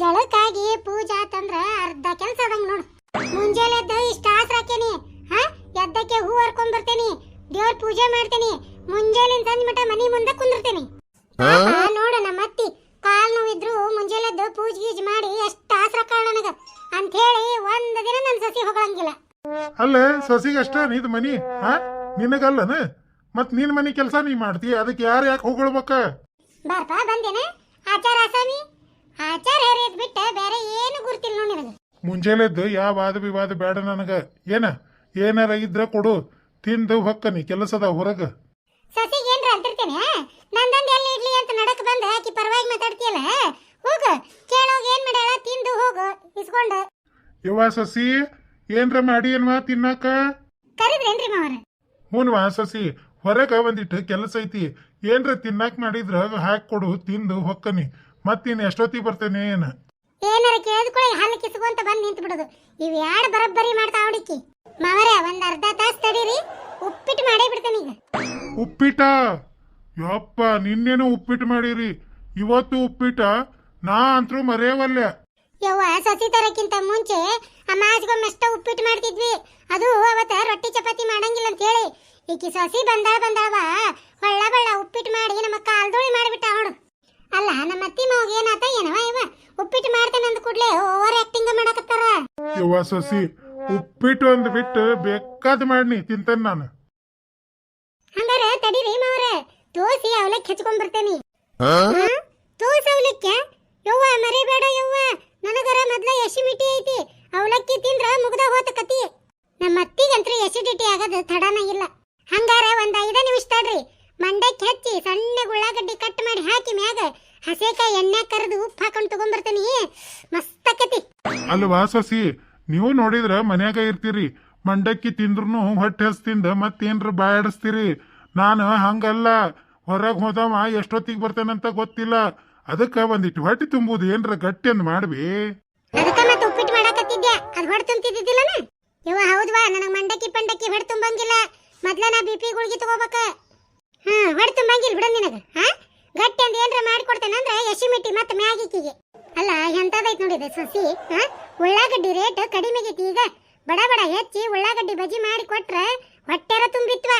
ಜಳಕ್ಕಾಗಿ ಪೂಜಾ ತಂದ್ರ ಅರ್ಧ ಕೆಲ್ಸ ಅದಂಗ ನೋಡು. ಮುಂಜಾನೆ ಎದ್ದು ಇಷ್ಟ ಆಸ್ರ ಹಾಕೇನಿ ಹಾ ಎದ್ದಕ್ಕೆ ಹೂ ಹರ್ಕೊಂಡ್ ಬರ್ತೇನಿ. ದೇವ್ರ ಪೂಜೆ ಮಾಡ್ತೇನಿ. ಮುಂಜಾನೆ ಸಂಜೆ ಮಟ ಮನಿ ಮುಂದೆ ಕುಂದಿರ್ತೇನಿ. ನೋಡು ನಮ್ಮ ಅತ್ತಿ. ಕಾಲ್ ನೋವಿದ್ರು ಮುಂಜಾನೆ ಎದ್ದು ಪೂಜೆ ಗೀಜ್ ಮಾಡಿ ಎಷ್ಟು ಆಸರ ಕಾಳ ನನಗ. ಅಂತ ಹೇಳಿ ಒಂದ್ ದಿನ ನನ್ ಸಸಿ ಹೋಗಂಗಿಲ್ಲ. ಅಲ್ಲ ಸಸಿಗೆ ಅಷ್ಟ ನೀದ್ ಮನಿ? ಹಾ? ನಿನಗಲ್ಲನ? ಮತ್ ನಿನ್ ಮನಿ ಕೆಲಸ ನೀ ಮಾಡ್ತಿ. ಅದಕ್ಕೆ ಯಾರು ಯಾಕೆ ಹೊಗಳ್ಬೇಕ ಬಾರ್ಪಾ ಬಂದೇನೆ. ಆಚಾರ ಆಸಾಮಿ. ಆಚಾರ ಹೇರಿದ್ ಬಿಟ್ಟ ಬೇರೆ ಏನು ಗುರ್ತಿಲ್ಲ ನೋಡಿ ನನಗ. ಮುಂಜಾನೆದ್ದು ಯಾವ ವಾದ ವಿವಾದ ಬೇಡ ನನಗ. ಏನ? ಏನಾರ ಇದ್ರ ಕೊಡು. ತಿಂದು ಹೊಕ್ಕನಿ ಕೆಲಸದ ಹೊರಗ. ಸಸಿಗೆ ಏನ್ರ ಅಂತಿರ್ತೇನೆ ನಂದಂದ್ ಎಲ್ಲಿ ಇಡ್ಲಿ ಅಂತ ನಡಕ್ ಬಂದ ಆಕಿ ಪರವಾಗಿ ಮಾತಾಡ್ತೀಯಲ್ಲ ಹೋಗ. ಕೇಳೋಗ ಏನ್ ಮಾಡ್ಯಾಳ? ತಿಂದು ಹೋಗು. ಇಸ್ಕೊಂಡ. ಯವ್ವ ಸಸಿ ಏನ್ರ ಮಾಡಿ ಏನ್ವಾ ತಿನ್ನಾಕ? ಕರಿದ್ರೇನ್ರಿ ಮಾವರ? ಹೂನ್ವಾ ಸಸಿ ಹೊರಗ ಒಂದಿಟ್ಟು ಕೆಲಸ ಐತಿ. ಏನ್ರ ತಿನ್ನಾಕ್ ಮಾಡಿದ್ರ ಹಾಕಿ ಕೊಡು ತಿಂದು ಹೊಕ್ಕನಿ ಮತ್ತಿನ್ ಎಷ್ಟೊತ್ತಿಗೆ ಬರ್ತೇನೆ ಏನು? ಏನಾರ ಕೇಳಿದ್ಕೊಳ್ಳಿ ಹಲ್ಲು ಕಿಸ್ಕೊಂತ ಬಂದು ನಿಂತು ಬಿಡೋದು ಇವ್ ಯಾಡ್ ಬರಬ್ಬರಿ ಮಾಡ್ತಾ ಹುಡುಕಿ? ಮಾವರ ಒಂದ್ ಅರ್ಧ ತಾಸ್ ತಡೀರಿ. ಉಪ್ಪಿಟ್ಟು ಮಾಡೇ ಬಿಡ್ತೇನೆ ಈಗ. ಉಪ್ಪಿಟ? ಯಪ್ಪ ನಿನ್ನೇನು ಉಪ್ಪಿಟ್ಟು ಮಾಡಿರಿ? ಇವತ್ತು ಉಪ್ಪಿಟ? ನಾ ಅಂತರೂ ಮರೆಯವಲ್ಲ. ಯವ್ವ ಸಸಿ ತರಕ್ಕಿಂತ ಮುಂಚೆ ಅಮ್ಮಾಜ್ಗೊಮ್ಮೆ ಅಷ್ಟ ಉಪ್ಪಿಟ್ಟು ಮಾಡ್ತಿದ್ವಿ. ಅದು ಅವತ್ತ ರೊಟ್ಟಿ ಚಪಾತಿ ಮಾಡಂಗಿಲ್ಲ ಅಂತ ಹೇಳಿ. ಈಕಿ ಸಸಿ ಬಂದ ಬಂದಾವ ಬಳ್ಳ ಬಳ್ಳ ಉಪ್ಪಿಟ್ಟು ಮಾಡಿ ನಮ್ಮ ಕಾಲ್ದೋಳಿ ಮಾಡಿಬಿಟ್ಟ ಅವಳು. ಅಲ್ಲ ನಮ್ಮ ಅತ್ತಿ ಮಾವಾಗ ಏನಾತ ಏನವ ಇವ? ಉಪ್ಪಿಟ್ಟು ಮಾಡ್ತೇನೆ ಅಂದ ಕೂಡ್ಲೆ ಓವರ್ ಆಕ್ಟಿಂಗ್ ಮಾಡಕತ್ತಾರ. ಯವ್ವ ಸಸಿ ಉಪ್ಪಿಟ್ಟು ಅಂದ್ ಬಿಟ್ಟು ಬೇಕಾದ್ ಮಾಡ್ನಿ ತಿಂತೇನೆ ನಾನು. ಹಂಗಾರ ತಡೀರಿ ಮಾವ್ರ ದೋಸಿ ಅವಲಕ್ಕಿ ಹಚ್ಕೊಂಡ್ ಬರ್ತೇನಿ. ತೋಸಿ ಅವಲಕ್ಕಿ? ಯವ್ವ ಮರಿಬೇಡ ಯವ್ವ. ನನಗರ ಮೊದ್ಲ ಎಸಿಮಿಟಿ ಐತಿ. ಅವಲಕ್ಕಿ ತಿಂದ್ರ ಮುಗ್ದ ಹೋತ ಕತಿ ನಮ್ಮ ಅತ್ತಿಗಂತ್ರ ಎಸಿಡಿಟಿ ಆಗದ ತಡನ ಇಲ್ಲ. ಹಂಗಾರ ಒಂದ್ ಐದ ನಿಮಿಷ ತಡ್ರಿ ಮಂಡಕ್ಕಿ ಹಚ್ಚಿ ಸಣ್ಣ ಉಳ್ಳಾಗಡ್ಡಿ ಕಟ್ ಮಾಡಿ ಹಾಕಿ ಮ್ಯಾಗ ಹಸೆಕಾಯಿ ಎಣ್ಣೆ ಕರೆದು ಉಪ್ಪು ಹಾಕೊಂಡು ತಗೊಂಡ್ಬರ್ತೀನಿ ಮಸ್ತ್ ಆಕತಿ ಅಲ್ವಾ ಸಸಿ? ನೀವು ನೋಡಿದ್ರ ಮನ್ಯಾಗ ಇರ್ತೀರಿ. ಮಂಡಕ್ಕಿ ತಿಂದ್ರು ಹೊಟ್ಟೆ ಹಸ್ತಿಂದ ಮತ್ತೇನ್ರ ಬಾಯಾಡಿಸ್ತೀರಿ. ನಾನು ಹಂಗಲ್ಲ. ಹೊರಗೆ ಹೋದವ ಎಷ್ಟೊತ್ತಿಗೆ ಬರ್ತೇನಂತ ಗೊತ್ತಿಲ್ಲ. ಅದಕ್ಕೆ ಒಂದಿಟ್ಟು ಹೊಟ್ಟೆ ತುಂಬುದು ಏನ್ರ ಗಟ್ಟಿ ಅಂದ್ ಮಾಡ್ಬಿ. ಅದಕ್ಕ ಮತ್ತೆ ಉಪ್ಪಿಟ್ಟು ಮಾಡಕತ್ತಿದ್ದೆ. ಅದ್ ಹೊಡೆ ತುಂಬ್ತಿದ್ದಿಲ್ಲನ ಇವ ಹೌದ್ವಾ. ನನಗೆ ಮಂಡಕ್ಕಿ ಪಂಡಕ್ಕಿ ಹೊಡೆ ತುಂಬಂಗಿಲ್ಲ ಮೊದ್ಲ ನಾ ಬಿ ಪಿ ಗುಳ್ಗಿ ತಗೋಬೇಕ. ಹಾ ಹೊಡೆ ತುಂಬಂಗಿಲ್ಲ ಬಿಡ ನಿನಗ. ಹಾ? ಗಟ್ಟಿ ಅಂದ್ರೆ ಏನ್ರ ಮಾಡ್ಕೊಡ್ತೇನಂದ್ರ ಯಶಿಮಿಟ್ಟಿ ಮತ್ತ ಮ್ಯಾಗಿಕ್ಕಿಗೆ ಅಲ್ಲ ಎಂತದೈತ್ ನೋಡಿದೆ ಸಸಿ ಹಾ? ಉಳ್ಳಾಗಡ್ಡಿ ರೇಟ್ ಕಡಿಮೆ ಆಗೈತಿ ಈಗ. ಬಡ ಬಡ ಹೆಚ್ಚಿ ಉಳ್ಳಾಗಡ್ಡಿ ಬಜಿ ಮಾಡಿ ಕೊಟ್ರ ಹೊಟ್ಟೆರ ತುಂಬಿತ್ವ.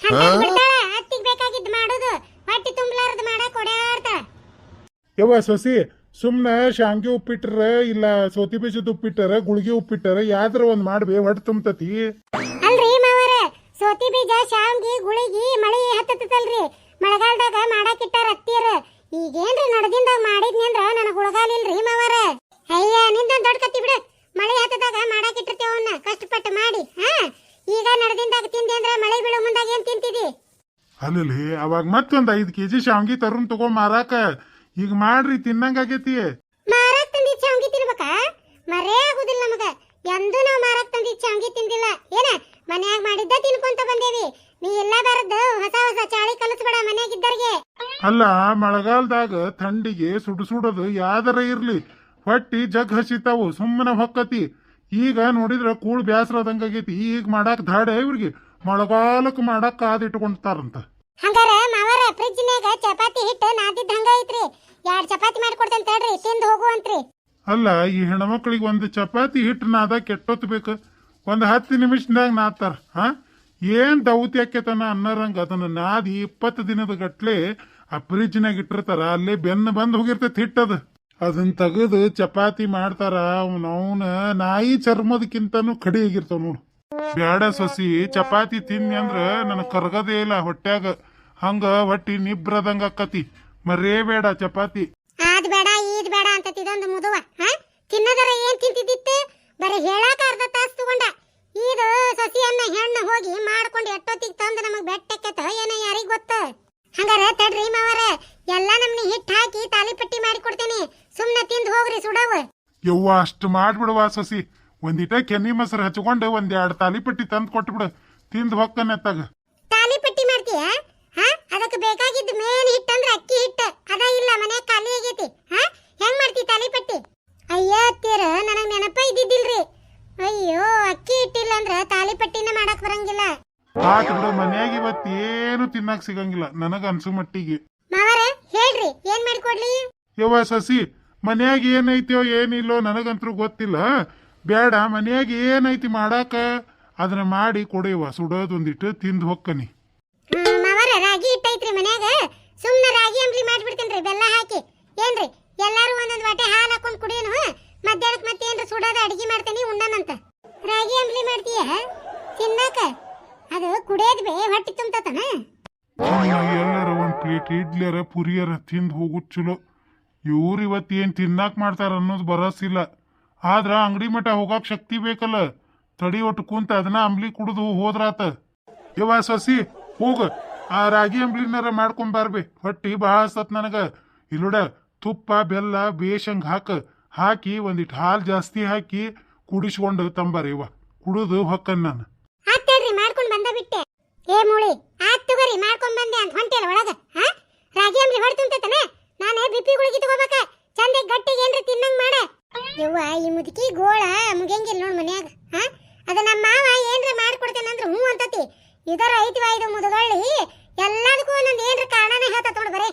ಬೇಕಾಗಿದ್ದು ಅತ್ತಿಗ್ ಬೇಕಾಗಿದ್ ಮಾಡೋದು. ಹೊಟ್ಟಿ ತುಂಬಲಾರದು ಮಾಡಕ್ ಓಡಾಡ್ತಾಳ ಯವ್ವ ಸಸಿ ಸುಮ್ನೆ ಶಾಂಗಿ ಉಪ್ಪಿಟ್ರ ಇಲ್ಲ ಸೋತಿ ಬೀಜದ ಉಪ್ಪಿಟ್ಟರ ಗುಳಿಗೆ ಉಪ್ಪಿಟ್ಟರ ಯಾವ್ದ್ರ ಒಂದ್ ಮಾಡ್ಬಿ ಹೊಟ್ಟೆ ತುಂಬತತಿ. ಅಲ್ರಿ ಮಾವರ ಸೋತಿ ಬೀಜ ಶಾಂಗಿ ಗುಳಿಗಿ ಮಳಿ ಹತ್ತತಲ್ರಿ ಮಳೆಗಾಲದಾಗ ಮಾಡಾಕಿಟ್ಟಾರ ಅತ್ತಿಯರ. ಈಗೇನ್ರಿ ನಡದಿಂದ ಮಾಡಿದ್ನಿ ಅಂದ್ರ ನನಗ ಹುಳಗಾಲಿಲ್ರಿ ಮಾವರ. ಅಯ್ಯ ನಿಂದ ದೊಡ್ಡ ಕತ್ತಿ ಬಿಡು. ಮಳೆ ಹತ್ತದಾಗ ಮಾಡಾಕಿಟ್ಟಿರ್ತೇವ ಅವನ್ನ ಕಷ್ಟಪಟ್ಟು ಮಾಡಿ ಹಾ? ಈಗ ನಡದಿಂದಾಗ ತಿಂದೆ ಅಂದ್ರ ಮಳೆ ಬೀಳೋ ಮುಂದಾಗ ಏನ್ ತಿಂತಿದಿ? ಅಲ್ಲಿ ಅವಾಗ ಮತ್ತೊಂದ್ ಐದ್ ಕೆಜಿ ಶಾವಂಗಿ ತರುಣ್ ತಗೋ ಮಾರಾಕ. ಈಗ ಮಾಡ್ರಿ ತಿನ್ನಂಗಾಗೈತಿ ಮಾರಾಕ್ ತಂದಿ ಶಾವ್ಗಿ ತಿನ್ಬೇಕಾ? ಮರೇ ಆಗುದಿಲ್ಲ ನಮಗ. ಎಂದೂ ನಾವು ಮಾರಾಕ್ ತಂದಿ ಶಾವ್ಗಿ ತಿಂದಿಲ್ಲ. ಏನ ಮನ್ಯಾಗ ಮಾಡಿದ್ದ ತಿನ್ಕೊಂತ ಬಂದೇವಿ. ನೀ ಎಲ್ಲ ಬರದು ಹೊಸ ಹೊಸ ಚಾಳಿ ಕಲಿಸ್ಬೇಡ ಮನೆಗಿದ್ದರಿಗೆ. ಅಲ್ಲ ಮಳೆಗಾಲದಾಗ ಥಂಡಿಗೆ ಸುಡು ಸುಡದು ಯಾವ್ದಾರ ಇರ್ಲಿ. ಹೊಟ್ಟಿ ಜಗ್ ಹಸಿತಾವು ಸುಮ್ಮನೆ ಹೊಕ್ಕತಿ. ಈಗ ನೋಡಿದ್ರ ಕೂಳ್ ಬ್ಯಾಸರದಂಗಾಗೈತಿ ಈಗ ಮಾಡಾಕ್ ಧಾಡೆ ಇವ್ರಿಗೆ. ಮಳೆಗಾಲಕ್ಕೆ ಮಾಡಾಕ್ ಕಾದ್ ಇಟ್ಕೊಂತಾರಂತ ಹಂಗಾರ ಮಾವರ ಫ್ರಿಜ್ನ್ಯಾಗ ಚಪಾತಿ ಹಿಟ್ಟು ನಾದಿದ್ದ ಹಂಗ ಐತ್ರಿ. ಎರಡ್ ಚಪಾತಿ ಮಾಡ್ಕೊಡ್ತೇನೆ ತಡ್ರಿ ತಿಂದು ಹೋಗುವಂತ್ರಿ ಅಲ್ಲ ಈ ಹೆಣ್ಮಕ್ಳಿಗೆ ಒಂದು ಚಪಾತಿ ಹಿಟ್ಟು ನಾದ ಕೆಟ್ಟೊತ್ಬೇಕು ಒಂದು ಹತ್ತು ನಿಮಿಷದಾಗ ನಾತಾರ ಹಾ? ಏನ್ ದೌತಿ ಆಕೇತನ ಅನ್ನರಂಗ? ಅದನ್ನ ನಾದಿ ಇಪ್ಪತ್ತು ದಿನದ ಗಟ್ಲೆ ಆ ಫ್ರಿಜ್ನಾಗ ಇಟ್ಟಿರ್ತಾರ, ಅಲ್ಲೇ ಬೆನ್ನು ಬಂದ್ ಹೋಗಿರ್ತೈತಿ ಹಿಟ್ಟದ ಅದನ್ನ ತೆಗೆದು ಚಪಾತಿ ಮಾಡ್ತಾರ, ಅವ್ನ ಅವನ ನಾಯಿ ಚರ್ಮದಕ್ಕಿಂತನೂ ಕಡಿ ಆಗಿರ್ತಾವ ನೋಡು. ಬ್ಯಾಡ ಸಸಿ, ಚಪಾತಿ ತಿನ್ನಿ ಅಂದ್ರ ನನಗೆ ಕರ್ಗದೇ ಇಲ್ಲ ಹೊಟ್ಯಾಗ. ಹಂಗ ಹೊಟ್ಟಿ ನಿಬ್ರದಂಗ ಅಕ್ಕತಿ ಮರೇ ಬೇಡ ಚಪಾತಿ. ಅದ್ ಬೇಡ, ಈದ್ ಬೇಡ ಅಂತ ಇದೊಂದು ಮುದುವ ಹಾ ತಿನ್ನದರ ಏನ್ ತಿಂತಿದ್ದಿತ್ತು ಬರೀ ಹೇಳಾಕ ಅರ್ಧ ತಾಸ್ ತಗೊಂಡ ಇದು ಸಸಿಯನ್ನ ಹೆಣ್ಣು ಹೋಗಿ ಮಾಡ್ಕೊಂಡು ಎಷ್ಟೊತ್ತಿಗೆ ತಂದು ನಮಗ್ ಬೆಟ್ಟಕ್ಕೆತ ಏನ ಯಾರಿಗ್ ಗೊತ್ತ ಹಂಗಾರ ತಡ್ರಿ ಮಾವರ ಎಲ್ಲಾ ನಮ್ನಿ ಹಿಟ್ ಹಾಕಿ ತಾಲಿಪಟ್ಟಿ ಮಾಡಿ ಕೊಡ್ತೇನೆ ಸುಮ್ನೆ ತಿಂದು ಹೋಗ್ರಿ ಸುಡವ ಯವ್ವ ಅಷ್ಟು ಮಾಡಿಬಿಡುವ ಸಸಿ. ಒಂದಿಟ ಕೆನ್ನಿ ಮೊಸರು ಹಚ್ಕೊಂಡು ಒಂದ್ ತಾಲಿ ತಾಲಿಪಟ್ಟಿ ತಂದ್ ಕೊಟ್ಬಿಡು. ತಿಂದು ಹೊಕ್ಕನೆ ತಗ. ತಾಲಿಪಟ್ಟಿ ಮಾಡ್ತೀಯ? ಹಾ? ಅದಕ್ಕೆ ಬೇಕಾಗಿದ್ದ ಮೇನ್ ಹಿಟ್ ಅಂದ್ರೆ ಅಕ್ಕಿ ಹಿಟ್ಟು ಅದ ಇಲ್ಲ ಮನೆ ಖಾಲಿ ಆಗೈತಿ. ಹಾ? ಹೆಂಗ್ ಮಾಡ್ತಿ ತಾಲಿಪಟ್ಟಿ ಅಯ್ಯೋ ಅತ್ತೀರ ನನಗೆ ನೆನಪ ಇದ್ದಿದ್ದಿಲ್ರಿ. ಅಯ್ಯೋ ಅಕ್ಕಿ ಹಿಟ್ಟಿಲ್ಲ ಅಂದ್ರೆ ತಾಲಿಪಟ್ಟಿನ ಮಾಡಕ್ ಬರಂಗಿಲ್ಲ. ಆತ್ ಬಿಡು ಮನ್ಯಾಗ ಇವತ್ತೇನು ಏನು ತಿನ್ನಕ್ ಸಿಗಂಗಿಲ್ಲ. ನನಗ ಅನ್ಸು ಮಟ್ಟಿಗೆ. ಮಾವರ ಹೇಳ್ರಿ ಏನ್ ಮಾಡ್ಕೊಡ್ಲಿ? ಯವ್ವ ಸಸಿ ಮನ್ಯಾಗ ಏನೈತೋ ಏನಿಲ್ಲೋ ನನಗಂತೂ ಗೊತ್ತಿಲ್ಲ. ಬೇಡ ಮನ್ಯಾಗ ಏನೈತಿ ಮಾಡಾಕ? ಅದನ್ನ ಮಾಡಿ ಕೊಡೆಯುವ ಸುಡೋದೊಂದಿಟ್ಟು ತಿಂದು ಹೊಕ್ಕನಿ. ಮಾವರ ರಾಗಿ ಇಟ್ಟೈತ್ರಿ ಮನ್ಯಾಗ. ಸುಮ್ಮನೆ ರಾಗಿ ಅಂಬ್ಲಿ ಮಾಡ್ಬಿಡ್ತೇನ್ರಿ ಬೆಲ್ಲ ಹಾಕಿ. ಏನ್ರಿ ಎಲ್ಲರೂ ಒಂದೊಂದ್ ವಾಟೆ ಹಾಲು ಹಾಕೊಂಡು ಕುಡಿಯೋನು ಮತ್ತೆ ಏನ್ರ ಸುಡೋದ ಅಡಿಗೆ ಮಾಡ್ತೇನಿ ಉಣ್ಣನಂತ ರಾಗಿ ಅಂಬ್ಲಿ ಮಾಡ್ತೀಯ? ತಿನ್ನಾಕ? ಅದು ಕುಡಿಯೋದ್ ಬೇ ಹೊಟ್ಟಿ ತುಂಬತತನ? ಎಲ್ಲರ ಒಂದ್ ಪ್ಲೇಟ್ ಇಡ್ಲಿಯರ ಪುರಿಯರ ತಿಂದು ಹೋಗುದ್ ಚಲೋ. ಇವ್ರು ಏನು ತಿನ್ನಾಕ್ ಮಾಡ್ತಾರ ಅನ್ನೋದು ಬರಸಿಲ್ಲ ಆದ್ರೆ ಅಂಗಡಿ ಮಠ ಹೋಗಾಕ್ ಶಕ್ತಿ ಬೇಕಲ್ಲ. ತಡಿ ಒಟ್ಟು ಕುಂತ ಅದನ್ನ ಅಂಬ್ಲಿ ಕುಡಿದು ಹೋದ್ರಾತ. ಯವ್ವ ಸಸಿ, ಹೋಗ. ಆ ರಾಗಿ ಅಂಬ್ಲಿನಾರ ಮಾಡ್ಕೊಂಡ್ ಬರ್ಬೆ. ಹೊಟ್ಟಿ ಭಾಳ ಹಸ್ತತ್ ನನಗ. ಇಲ್ಲೋಡ ತುಪ್ಪ, ಬೆಲ್ಲ, ಬೇಷಂಗ್ ಹಾಕ. ಹಾಕಿ ಒಂದಿಟ್ಟು ಹಾಲು ಜಾಸ್ತಿ ಹಾಕಿ ಕುಡಿಸ್ಕೊಂಡು ತಂಬಾರಿ ಇವ ಕುಡಿದು ಹೊಕ್ಕನ್ ನಾನು. ಆತ್ತೇಳ್ರಿ ಮಾಡ್ಕೊಂಡ್ ಬಂದ ಬಿಟ್ಟೆ. ಏ ಮುಳಿ, ಆತ್ ತಗೋರಿ, ಮಾಡ್ಕೊಂಡ್ ಬಂದೆ ಅಂತ ಹೊಂಟೇಳ ಒಳಗ ಹಾ ರಾಗಿ ಅಂಬ್ಲಿ ಹೊಡ್ ತುಂಬತತನ ನಾನು ಬಿಪಿ ಗುಳಿಗೆ ತಗೋಬೇಕ. ಚಂದ ಗಟ್ಟಿಗೆ ಏನ್ರ ತಿನ್ನಂಗ್ ಮಾಡ. ಯವ್ವ, ಈ ಮುದುಕಿ ಗೋಳ ಮುಗಿಯಂಗಿಲ್ಲ ನೋಡ್ ಮನ್ಯಾಗ ಅದ ನಮ್ಮ ಮಾವ ಏನ್ರ ಮಾಡ್ಕೊಡ್ತೇನಂದ್ರ ಹ್ಞೂ ಅಂತತಿ. ಇದರ ಐತಿವ ಇದು ಮುದುಗಳ್ಳಿ ಎಲ್ಲದಕ್ಕೂ ಒಂದೊಂದು ಏನ್ರ ಕಾರಣನೇ ಹೇಳ್ತತ್ ನೋಡ್ ಬರೇ.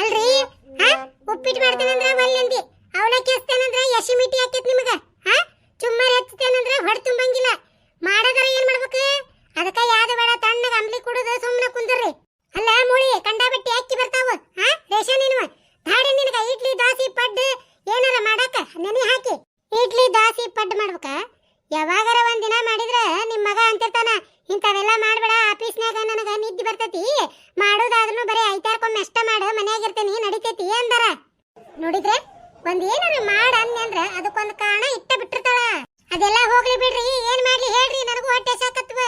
ಅಲ್ರಿ? ಹಾ ಉಪ್ಪಿಟ್ಟು ಮಾಡ್ತೇನಂದ್ರ ಒಲ್ಲಂದಿ ಅವಲಕ್ಕಿ ಹಚ್ತೇನಂದ್ರ ಯಶಿ ಮಿಟಿ ಹಾಕೈತ್ ನಿಮಗ ಹಾ ಚುಮ್ಮರಿ ಹಚ್ತೇನಂದ್ರ ಹೊಡ್ ತುಂಬಂಗಿಲ್ಲ. ಮಾಡದ್ರ ಏನ್ ಮಾಡ್ಬೇಕು? ಅದಕ್ಕ ಯಾವ್ದು ಬೇಡ, ತಣ್ಣಗ ಅಂಬ್ಲಿ ಕುಡುದು ಸುಮ್ಮನೆ ಕುಂದ್ರಿ. ಅಲ್ಲ, ಮೂಳಿ ಕಂಡಾಬಟ್ಟಿ ಅಕ್ಕಿ ಬರ್ತಾವ ಹಾ ರೇಷನ್ ಇನ್ವ? ಧಾಡಿ ನಿನಗ ಇಡ್ಲಿ, ದೋಸೆ, ಪಡ್ಡು ಏನಾರ ಮಾಡಕ ನೆನೆ ಹಾಕಿ. ಇಡ್ಲಿ, ದೋಸೆ, ಪಡ್ಡು ಮಾಡ್ಬೇಕ? ಯಾವಾಗಾರ ಒಂದಿನ ಮಾಡಿದ್ರ ನಿಮ್ ಮಗ ಅಂತಿರ್ತಾನ, ಇಂಥವೆಲ್ಲ ಮಾಡ್ಬೇಡ, ಆಫೀಸ್ನಾಗ ನನಗ ನಿದ್ದೆ ಬರ್ತೈತಿ. ಮಾಡೋದಾದ್ರೂ ಬರೀ ಐತಾರ್ಕೊಮ್ಮೆ ಅಷ್ಟ ಮಾಡು ಮನ್ಯಾಗ ಇರ್ತೇನಿ ನಡಿತೈತಿ ಅಂದಾರ. ನೋಡಿದ್ರೆ ಒಂದ್ ಏನಾರ ಮಾಡ ಅಂದ್ರ ಅದಕ್ಕೊಂದು ಕಾರಣ ಇಟ್ಟ ಬಿಟ್ಟಿರ್ತಾಳ. ಅದೆಲ್ಲ ಹೋಗ್ಲಿ ಬಿಡ್ರಿ, ಏನ್ ಮಾಡ್ಲಿ ಹೇಳ್ರಿ, ನನಗೂ ಹೊಟ್ಟೆ ಸಾಕತ್ವ.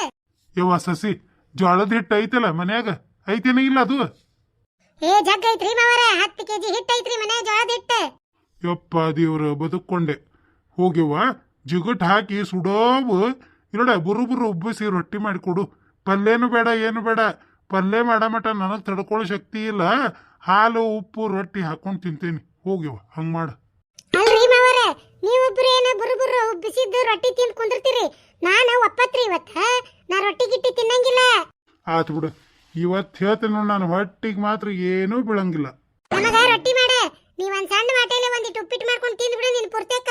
ಯವ್ವ ಸಸಿ, ಜೋಳದ ಹಿಟ್ಟು ಐತಲ್ಲ ಮನ್ಯಾಗ? ಐತೇನ ಇಲ್ಲ ಅದು? ಏ ಜಗ್ ಐತ್ರಿ ಮಾವರ ಹತ್ತು ಕೆಜಿ ಹಿಟ್ ಐತ್ರಿ ಮನೆ ಜೋಳದ ಹಿಟ್ಟು ಯಪ್ಪ ದೇವ್ರ ಬದುಕೊಂಡೆ ಹೋಗ್ಯವ ಜಿಗುಟ್ ಹಾಕಿ ಸುಡೋವು. ಇಲ್ಲಡ ಬುರು ಬುರು ಉಬ್ಬಿಸಿ ರೊಟ್ಟಿ ಮಾಡಿ ಕೊಡು. ಪಲ್ಯನೂ ಬೇಡ ಏನು ಬೇಡ. ಪಲ್ಯ ಮಾಡ ಮಟ ನನಗೆ ತಡ್ಕೊಳ್ಳೋ ಶಕ್ತಿ ಇಲ್ಲ. ಹಾಲು ಉಪ್ಪು ರೊಟ್ಟಿ ಹಾಕೊಂಡು ತಿಂತೇನಿ. ಹೋಗ್ಯವ ಹಂಗೆ ಮಾಡು. ಅಲ್ರಿ ಮಾವರ ನೀವೊಬ್ರು ಏನ ಬುರು ಬುರು ಬಿಸಿದ್ದು ರೊಟ್ಟಿ ತಿಂದ್ ಕುಂದಿರ್ತೀರಿ? ನಾನು ಒಪ್ಪತ್ರಿ ಇವತ್ತ ನಾ ರೊಟ್ಟಿ ಗಿಟ್ಟಿ ತಿನ್ನಂಗಿಲ್ಲ. ಆತು ಬಿಡು. ಇವತ್ತು ಹೇಳ್ತೇನೆ ನೋಡಿ ನಾನು ಹೊಟ್ಟಿಗೆ ಮಾತ್ರ ಏನೂ ಬೀಳಂಗಿಲ್ಲ. ನಮಗ ರೊಟ್ಟಿ ಮಾಡ ನೀವ್ ಒಂದ್ ಸಣ್ಣ ಮಾಟೇಲಿ ಒಂದಿಟ್ಟು ಉಪ್ಪಿಟ್ಟು ಮಾಡ್ಕೊಂಡು ತಿಂದು ಬಿಡು ನಿನ್ ಪುರ್ತೇಕ.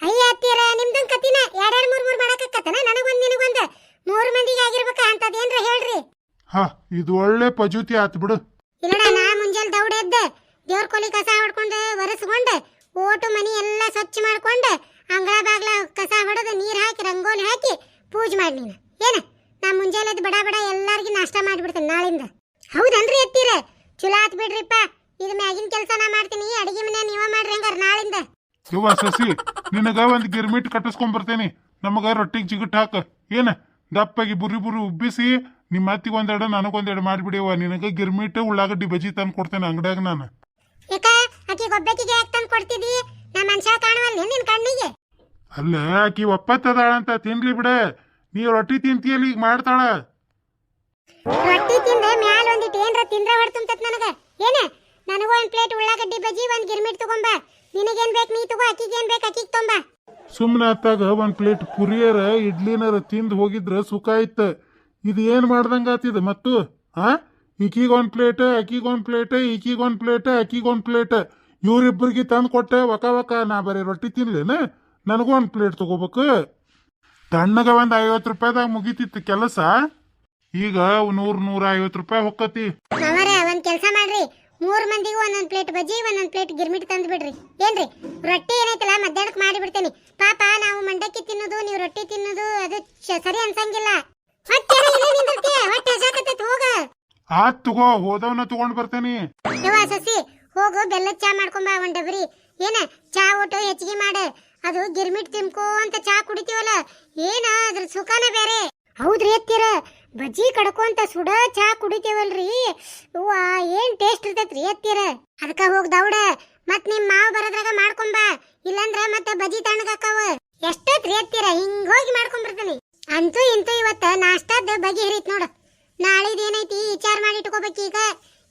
ಅಯ್ಯ ಅತ್ತೀರ ನಿಮ್ದೊಂದ್ ಕತಿನ ಎರಡೆರಡ್ ಮೂರ್ ಮೂರ್ ಮಾಡಕತ್ತನ ನನಗೊಂದ್ ನಿನಗೊಂದ್ ಮೂರ್ ಮಂದಿಗೆ ಆಗಿರ್ಬೇಕ ಅಂತದೇನ್ರ ಹೇಳ್ರಿ. ಹಾ ಇದು ಒಳ್ಳೆ ಪಜೂತಿ ಆತ್ ಬಿಡು. ಇಲ್ಲಡ ನಾ ಮುಂಜಾನೆ ದೌಡ ಎದ್ದ ದೇವ್ರ ಕೊಲಿ ಕಸ ಹೊಡ್ಕೊಂಡು ಒರೆಸ್ಕೊಂಡೆ ಓಟು ಮನಿ ಎಲ್ಲ ಸ್ವಚ್ಛ ಮಾಡ್ಕೊಂಡೆ ಅಂಗಳ ಬಾಗ್ಲ ಕಸ ಹೊಡೆದು ನೀರ್ ಹಾಕಿ ರಂಗೋಲಿ ಹಾಕಿ ಪೂಜೆ ಮಾಡಿ ನೀನು. ಏನ? ನಾ ಮುಂಜಾನೆ ಬಡ ಬಡ ಎಲ್ಲಾರ್ಗಿ ನಾಷ್ಟ ಮಾಡ್ಬಿಡ್ತೇನೆ ನಾಳಿಂದ. ಹೌದನ್ರಿ ಎತ್ತೀರ ಚಲೋ ಆತ್ ಬಿಡ್ರಿಪ್ಪ. ಇದು ಮ್ಯಾಗಿನ ಕೆಲಸ ನಾ ಮಾಡ್ತೀನಿ. ಅಡಿಗೆ ಮನೆ ನೀವ ಮಾಡ್ರಿ ಹಂಗಾರ ನಾಳಿಂದ. ಯವ್ವ ಸಸಿ ನಿನಗ ಒಂದು ಗಿರ್ಮಿಟ್ ಕಟ್ಟಿಸ್ಕೊಂಡ್ ಬರ್ತೇನಿ ನಮಗ ರೊಟ್ಟಿಗೆ ಜಿಗುಟ್ ಹಾಕ. ಏನ? ದಪ್ಪಾಗಿ ಬುರಿ ಬುರಿ ಉಬ್ಬಿಸಿ ನಿಮ್ಮ ಅತ್ತಿಗೆ ಒಂದೆರಡು ನನಗೊಂದೆರಡು ಮಾಡಿಬಿಡಿವ ನಿನಗ ಗಿರ್ಮಿಟ್ ಉಳ್ಳಾಗಡ್ಡಿ ಬಜ್ಜಿ ತಂದು ಕೊಡ್ತೇನೆ ಅಂಗಡ್ಯಾಗ ನಾನು. ಯಾಕ ಆಕಿ ಗೊಬ್ಬಕ್ಕಿಗೆ ಯಾಕೆ ತಂದು ಕೊಡ್ತಿದಿ? ನಾ ಮನುಷ್ಯ ಕಾಣವಲ್ಲ ನಿನ್ ಕಣ್ಣಿಗೆ? ಅಲ್ಲ ಆಕಿ ಒಪ್ಪತ್ತದಾಳಂತ ತಿನ್ಲಿ ಬಿಡ. ನೀ ರೊಟ್ಟಿ ತಿಂತಿಯಲ್ಲ ಈಗ ಮಾಡ್ತಾಳ. ರೊಟ್ಟಿ ತಿಂದ ಮ್ಯಾಲ ಒಂದಿಟ್ಟು ಏನ್ರ ತಿಂದ್ರ ಹೊಡ್ ತುಂಬತತ್ ನನಗ. ಏನ? ನನಗೂ ಒಂದ್ ಪ್ಲೇಟ್ ಉಳ್ಳಾಗಡ್ಡಿ ಬಜ್ಜಿ ಒಂದ್ ಗಿರ್ಮಿಟ್ ತಗೊಂಬ. ನಿನಗೇನ್ ಬೇಕು ನೀ ತಗೋ ಅಕ್ಕಿಗೇನ್ ಬೇಕು ಅಕ್ಕಿಗೆ ತೊಂಬ. ಸುಮ್ಮನೆ ಆತಾಗ ಒಂದ್ ಪ್ಲೇಟ್ ಪುರಿಯರ ಇಡ್ಲಿನರ ತಿಂದು ಹೋಗಿದ್ರ ಸುಖ ಇತ್ತ ಇದು ಏನ್ ಮಾಡ್ದಂಗ ಆತಿದ ಮತ್ತು? ಆ? ಈಕಿಗೆ ಒಂದ್ ಪ್ಲೇಟ್ ಅಕ್ಕಿಗೆ ಒಂದ್ ಪ್ಲೇಟ್ ಈಕಿಗೆ ಒಂದ್ ಪ್ಲೇಟ್ ಅಕ್ಕಿಗೆ ಒಂದ್ ಪ್ಲೇಟ್. ಇವ್ರಿಬ್ಬರಿಗೆ ತಂದು ಕೊಟ್ಟೆ ವಕ ವಕ ನಾ ಬರೀ ರೊಟ್ಟಿ ತಿನ್ಲೇನ? ನನಗೂ ಒಂದ್ ಪ್ಲೇಟ್ ತಗೋಬೇಕು. ತಣ್ಣಗ ಒಂದ್ ಐವತ್ ರೂಪಾಯಿದಾಗ ಮುಗಿತಿತ್ತು ಕೆಲಸ. ಈಗ ನೂರ್ ನೂರ ಐವತ್ ರೂಪಾಯಿ ಹೊಕ್ಕತಿ. ಮಾವರ ಒಂದ್ ಕೆಲಸ ಮಾಡ್ರಿ. ಮೂರ್ ಮಂದಿಗೂ ಒಂದೊಂದ್ ಪ್ಲೇಟ್ ಬಜ್ಜಿ ಒಂದೊಂದ್ ಪ್ಲೇಟ್ ಗಿರ್ಮಿಟ್ ತಂದ್ ಬಿಡ್ರಿ. ಏನ್ರಿ ರೊಟ್ಟಿ ಏನೈತಲ್ಲ ಮಧ್ಯಾಹ್ನಕ್ ಮಾಡಿ ಬಿಡ್ತೇನೆ ಪಾಪ ನಾವು ಮಂಡಕ್ಕಿ ತಿನ್ನೋದು ನೀವು ರೊಟ್ಟಿ ತಿನ್ನೋದು ಅದು ಸರಿ ಅನ್ಸಂಗಿಲ್ಲ. ಆತ್ ತಗೋ ಹೋದವನ ತಗೊಂಡ್ ಬರ್ತೇನಿ. ಸಸಿ ಹೋಗು ಬೆಲ್ಲದ ಚಾ ಮಾಡ್ಕೊಂಬ ಒಂದ್ ಡಬ್ರಿ. ಏನ ಚಾ ಊಟ ಹೆಚ್ಚಿಗೆ ಮಾಡ. ಅದು ಗಿರ್ಮಿಟ್ ತಿನ್ಕೋ ಅಂತ ಚಾ ಕುಡಿತೀವಲ್ಲ? ಏನ ಅದ್ರ ಸುಖನ ಬೇರೆ? ಹೌದ್ರಿ ಎತ್ತೀರ ಬಜ್ಜಿ ಕಡ್ಕೊಂತ ಸುಡ ಚಾ ಕುಡಿತೀವಲ್ರಿ? ಅವ್ವ ಏನ್ ಟೇಸ್ಟ್ ಇರ್ತೈತ್ರಿ ಎತ್ತೀರ ಅದಕ್ಕ ಹೋಗ್ ದೌಡ. ಮತ್ ನಿಮ್ ಮಾವ ಬರೋದ್ರಾಗ ಮಾಡ್ಕೊಂಬಾ ಇಲ್ಲಂದ್ರ ಮತ್ತೆ ಬಜ್ಜಿ ತಣ್ಣಗಾಕಾವ ಎಷ್ಟೊತ್ರಿ ಎತ್ತೀರ ಹಿಂಗ್ ಹೋಗಿ ಮಾಡ್ಕೊಂಬರ್ತೀನಿ ಅಂತೂ ಇಂತೂ ಇವತ್ತ ನಾಷ್ಟಾದ ಬಗೆ ಹಿರಿತ್ ನೋಡು. ನಾಳಿದೇನೈತಿ ವಿಚಾರ ಮಾಡಿ ಇಟ್ಕೋಬೇಕು ಈಗ.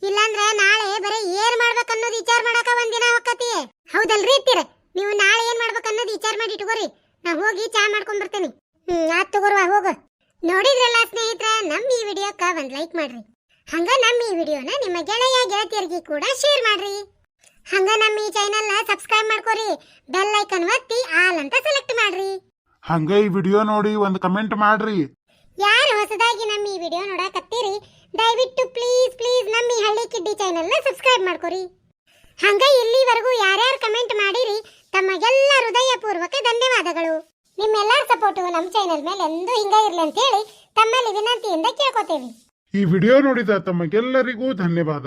ಇಲ್ಲಂದ್ರ ನಾಳೆ ಬರೀ ಏನ್ ಮಾಡ್ಬೇಕನ್ನೋದು ವಿಚಾರ ಮಾಡಾಕ ಒಂದಿನ ಹೊಕ್ಕತಿ ಹೌದಲ್ರಿ ಇತ್ತೀರ ನೀವು ನಾಳೆ ಏನ್ ಮಾಡ್ಬೇಕು ಅನ್ನೋದು ವಿಚಾರ ಮಾಡಿ ಇಟ್ಕೋರಿ. ನಾ ಹೋಗಿ ಚಾ ಮಾಡ್ಕೊಂಡ್ ಬರ್ತೇನೆ. ಹ್ಮ್ ಆತ್ ತಗೋರ್ವ ಹೋಗ. ನೋಡಿದ್ರಲ್ಲ ಸ್ನೇಹಿತರ ನಮ್ಮ ಈ ವಿಡಿಯೋಕ್ಕ ಒಂದ್ ಲೈಕ್ ಮಾಡ್ರಿ. ಹಂಗ ನಮ್ಮ ಈ ವಿಡಿಯೋನ ನಿಮ್ಮ ಗೆಳೆಯ ಗೆಳತಿಯರಿಗೆ ಕೂಡ ಶೇರ್ ಮಾಡ್ರಿ. ಹಂಗ ನಮ್ಮ ಈ ಚಾನೆಲ್ನ ಸಬ್ಸ್ಕ್ರೈಬ್ ಮಾಡ್ಕೋರಿ. ಬೆಲ್ ಐಕನ್ ಒತ್ತಿ ಆಲ್ ಅಂತ ಸೆಲೆಕ್ಟ್ ಮಾಡ್ರಿ. ಹಂಗ ಈ ವಿಡಿಯೋ ನೋಡಿ ಒಂದು ಕಮೆಂಟ್ ಮಾಡ್ರಿ. ಯಾರು ಹೊಸದಾಗಿ ನಮ್ಮ ಈ ವಿಡಿಯೋ ನೋಡಕತ್ತೀರಿ ದಯವಿಟ್ಟು ಪ್ಲೀಸ್ ಪ್ಲೀಸ್ ನಮ್ಮ ಈ ಹಳ್ಳಿ ಕಿಡ್ಡಿ ಚಾನೆಲ್ನ ಸಬ್ಸ್ಕ್ರೈಬ್ ಮಾಡ್ಕೊರಿ. ಹಂಗ ಇಲ್ಲಿವರೆಗೂ ಯಾರ್ಯಾರು ಕಮೆಂಟ್ ಮಾಡಿರಿ ತಮಗೆಲ್ಲ ಹೃದಯಪೂರ್ವಕ ಧನ್ಯವಾದಗಳು. ನಿಮ್ಮೆಲ್ಲರ ಸಪೋರ್ಟ್ ನಮ್ಮ ಚಾನೆಲ್ ಮೇಲೆ ಎಂದೂ ಹಿಂಗ ಇರಲಿ ಅಂತ ಹೇಳಿ ತಮ್ಮಲ್ಲಿ ವಿನಂತಿಯಿಂದ ಕೇಳ್ಕೊತೇವೆ. ಈ ವಿಡಿಯೋ ನೋಡಿದ ತಮಗೆಲ್ಲರಿಗೂ ಧನ್ಯವಾದ.